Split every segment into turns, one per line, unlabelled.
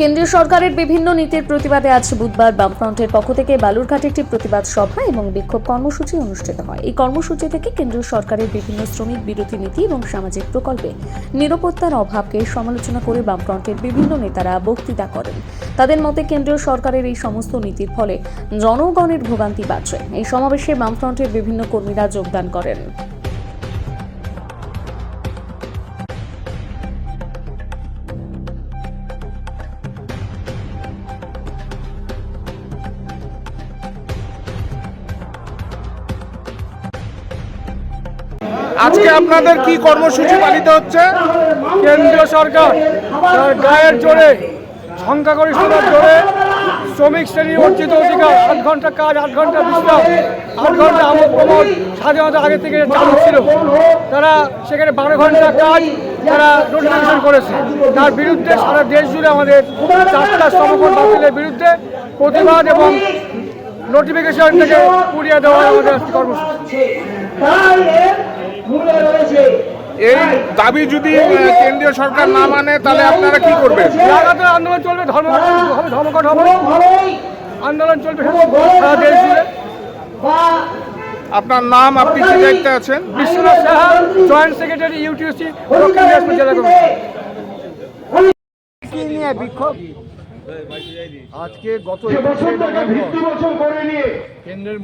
কেন্দ্রীয় সরকারের বিভিন্ন নীতির প্রতিবাদে আজ বুধবার বামফ্রন্টের পক্ষ থেকে বালুরঘাটে একটি প্রতিবাদ সভা এবং বিক্ষোভ কর্মসূচি অনুষ্ঠিত হয়। এই কর্মসূচি থেকে কেন্দ্রীয় সরকারের বিভিন্ন শ্রমিক বিরোধী নীতি এবং সামাজিক প্রকল্পে নিরাপত্তার অভাবকে সমালোচনা করে বামফ্রন্টের বিভিন্ন নেতারা বক্তৃতা করেন। তাদের মতে কেন্দ্রীয় সরকারের এই সমস্ত নীতির ফলে জনগণের ভোগান্তি বাড়ছে। এই সমাবেশে বামফ্রন্টের বিভিন্ন কর্মীরা যোগদান করেন।
আজকে আপনাদের কি কর্মসূচি পালিত হচ্ছে?
কেন্দ্রীয় সরকার গায়ের জোরে, সংখ্যাগরিষ্ঠতার জোরে শ্রমিক শ্রেণির অর্জিত অধিকার, আট ঘণ্টা কাজ, আট ঘণ্টা বিশ্রাম, আট ঘণ্টা আমোদ প্রমোদ স্বাধীনতা আগে থেকে চালু ছিল। তারা সেখানে বারো ঘণ্টা কাজ তারা নোটিফিকেশন করেছে। তার বিরুদ্ধে সারা দেশ জুড়ে আমাদের চারটা শ্রমকোণ বাতিলের বিরুদ্ধে প্রতিবাদ এবং নোটিফিকেশন থেকে পুড়িয়ে দেওয়া আমাদের কর্মসূচি।
এই দাবি যদি কেন্দ্রীয় সরকার না মানে তাহলে আপনারা কি করবেন?
লাগাতার আন্দোলন চলবে ধর্মঘট হবে ধর্মঘট হবে। আন্দোলন চলবে সারা দেশ জুড়ে।
আপনার নাম আপনি কি দায়িত্বে আছেন?
Biswanath Saha joint secretary UTUC Dakshin Dinajpur জেলা
নিয়ে বিক্ষোভ?
আজকে গত কেন্দ্রের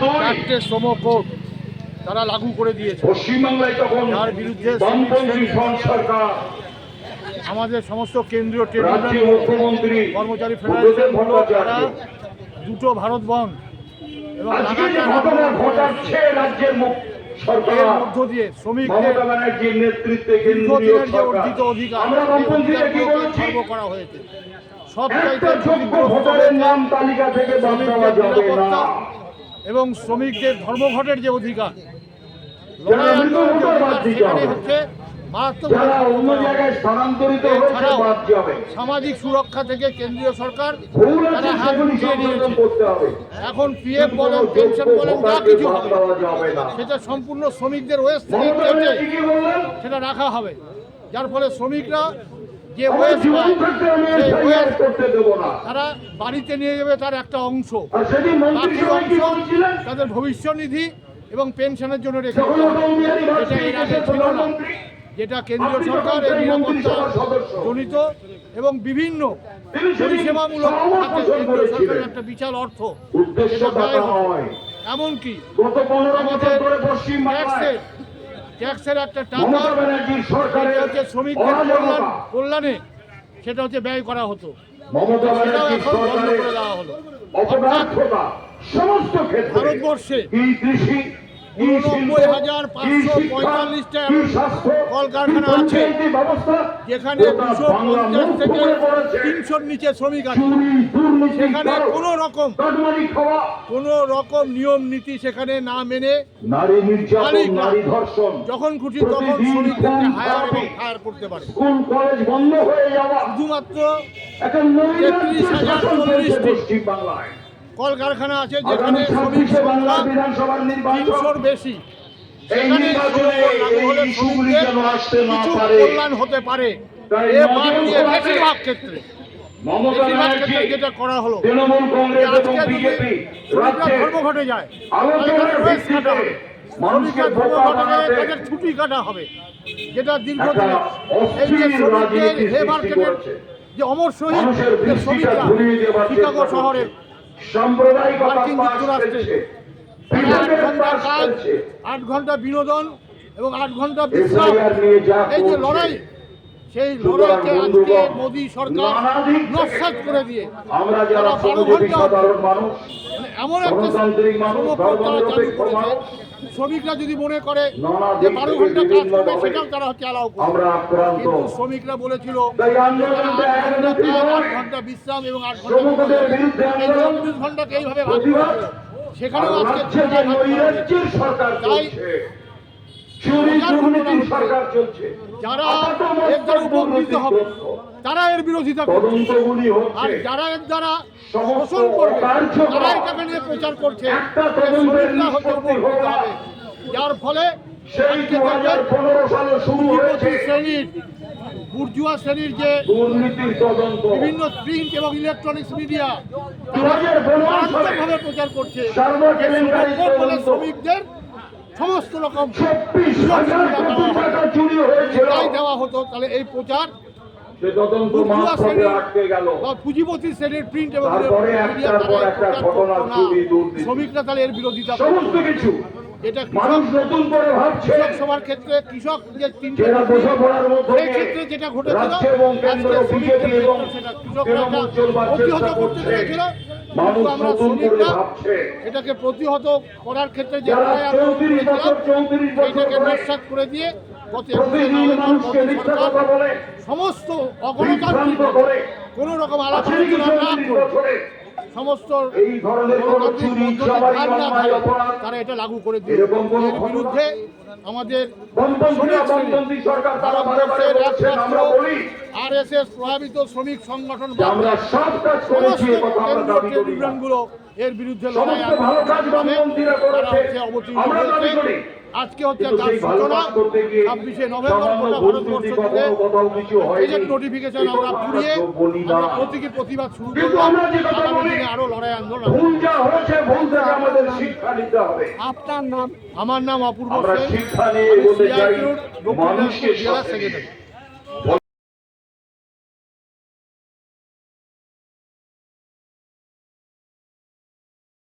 চারটে শ্রম কোড তারা লাগু করে দিয়েছে।
পশ্চিমবাংলায় তখন
যার বিরুদ্ধে
সরকার
আমাদের সমস্ত কেন্দ্রীয় ট্রেড
মুখ্যমন্ত্রী
কর্মচারী ফেডারেশন তারা দুটো ভারত বন্ধ এবং
রাজ্যের
মধ্য দিয়ে শ্রমিকদের
মমতা নেতৃত্বে
যে অর্জিত অধিকার করা হয়েছে। সব
একটা যোগ্য ভোটারের নাম তালিকা থেকে বাদ দেওয়া যাবে না।
এবং শ্রমিকদের ধর্মঘটের যে অধিকার। হচ্ছে সামাজিক সুরক্ষা থেকে কেন্দ্রীয় সরকার তারা হাত
সেগুলি
নিয়েছে এখন পিএফ বলেন পেনশন বলেন যা কিছু হবে। সেটা সম্পূর্ণ শ্রমিকদের ওয়েস্ট থেকে সেটা রাখা হবে। যার ফলে শ্রমিকরা যে তারা বাড়িতে নিয়ে যাবে তার একটা অংশ। বাকি অংশ তাদের ভবিষ্যৎ নিধি এবং পেনশনের জন্য রেখে এটা এর আগে ছিল না। যেটা কেন্দ্রীয় সরকার এই নিরাপত্তা জনিত এবং বিভিন্ন পরিষেবামূলক খাতে কেন্দ্রীয় সরকারের একটা বিশাল অর্থ ব্যয় এমনকি আমাদের ট্যাক্সের ট্যাক্সের একটা টাকা
সরকারের
হচ্ছে শ্রমিকদের কল্যাণ কল্যাণে সেটা হচ্ছে ব্যয় করা হতো। সেটাও এখন বন্ধ করে দেওয়া হলো। অর্থাৎ ভারতবর্ষে উননব্বই হাজার পাঁচশো পঁয়তাল্লিশটা কলকারখানা আছে, যেখানে দুশো পঞ্চাশ থেকে তিনশোর নিচে শ্রমিক আছে। সেখানে কোনো রকম কোনো রকম নিয়ম নীতি সেখানে না মেনে যখন খুশি তখন শ্রমিকদেরকে হায়ার এবং ফায়ার করতে পারে। শুধুমাত্র 33,000
শাসন
চল্লিশটি। কলকারখানা আছে যেখানে শ্রমিক সংখ্যা তিনশোর বেশি। সেখানে শ্রমিকদের কিছু কল্যাণ হতে পারে। এ বাদ দিয়ে বেশিরভাগ ক্ষেত্রে। বেশিরভাগ ক্ষেত্রে যেটা করা হলো। আজকে যদি শ্রমিকরা ধর্মঘটে যায় তাহলে
আলোচনার
কাটা হবে। শ্রমিকরা ধর্মঘটে গেলে তাদের ছুটি কাটা হবে। যেটা এই যে শ্রমিকদের যে অমর শহীদ যে শ্রমিকরা শিকাগো মার্কিন যুক্তরাষ্ট্রে আট
ঘণ্টা
কাজ আট ঘণ্টা বিনোদন এবং আট ঘণ্টা বিশ্রাম। এই যে লড়াই সেই লড়াইকে আজকে মোদী সরকার নস্বাত করে দিয়ে
আমরা যারা
তারা বারো
ঘণ্টা মানুষ
মানে এমন একটা শ্রমকোড তারা চালু করেছে শ্রমিকরা যদি মনে করে যে বারো ঘণ্টা কাজ করবে সেটাও তারা হচ্ছে অ্যালাউ করবে। কিন্তু শ্রমিকরা বলেছিল আট ঘণ্টা বিশ্রাম এবং আট
ঘণ্টা
এই চব্বিশ ঘন্টাকে এইভাবে ভাগ সেখানেও আজকে তাই
সরকার চলছে।
যারা এর দ্বারা উপকৃত হবে তারা এর বিরোধিতা করছে। আর যারা এর দ্বারা শোষণ করবে তারা এটাকে নিয়ে প্রচার করছে। উপকৃত হবে যার ফলে শ্রেণির বুর্জুয়া শ্রেণির যে বিভিন্ন প্রিন্ট এবং ইলেকট্রনিক্স মিডিয়া প্রচার করছে। শ্রমিকদের সমস্ত রকম তাই দেওয়া হতো তাহলে এই প্রচার পুঁজিপতি শ্রেণির প্রিন্ট এবং। শ্রমিকরা তাহলে এর বিরোধিতা
সমস্ত কিছু।
এটা কৃষক সবার ক্ষেত্রে কৃষক যে তিনটে সেই ক্ষেত্রে যেটা ঘটেছিল আজকে সেটা কৃষকরা প্রতিহত করতে পেরেছিল। কিন্তু আমরা শ্রমিকরা এটাকে প্রতিহত করার ক্ষেত্রে যে
এটাকে
নস্যাৎ করে দিয়ে গত সমস্ত অগণতান্ত্রিক কোনো রকম আলাপ না করে সমস্ত তারা এটা লাগু করে দিল। এর বিরুদ্ধে আমাদের
আর এস
আরএসএস প্রভাবিত শ্রমিক সংগঠন। গুলো এর বিরুদ্ধে লড়াই অবতীর্ণ আজকে হচ্ছে তার সূচনা ছাব্বিশে নভেম্বর গোটা ভারতবর্ষ
থেকে
জুড়ে
হয়নি
এজেন্ট নোটিফিকেশন আমরা পুড়িয়ে আমরা প্রতীকী প্রতিবাদ শুরু করলাম।
যে
আগামী দিনে আরও লড়াই আন্দোলন
যা
আপনার নাম? আমার নাম অপূর্ব সেন। আমি জেলা সেক্রেটারি।